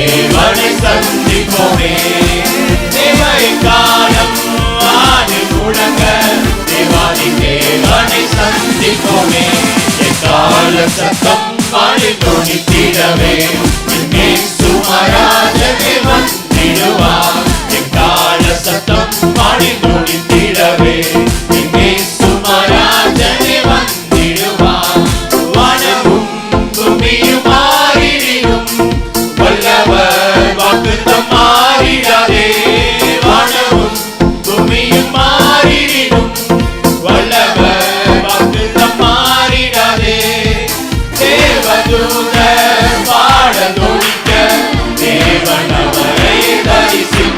தேவனை சந்திப்போமே. தேவை காலம் ஆடு முழங்க. தேவாதி தேவனை சந்திப்போமே. எக்கால சத்தம் பாடி துணித்திடவே சுமராஜவே வந்திடுவார். எக்கால சத்தம் பாடி துணி with the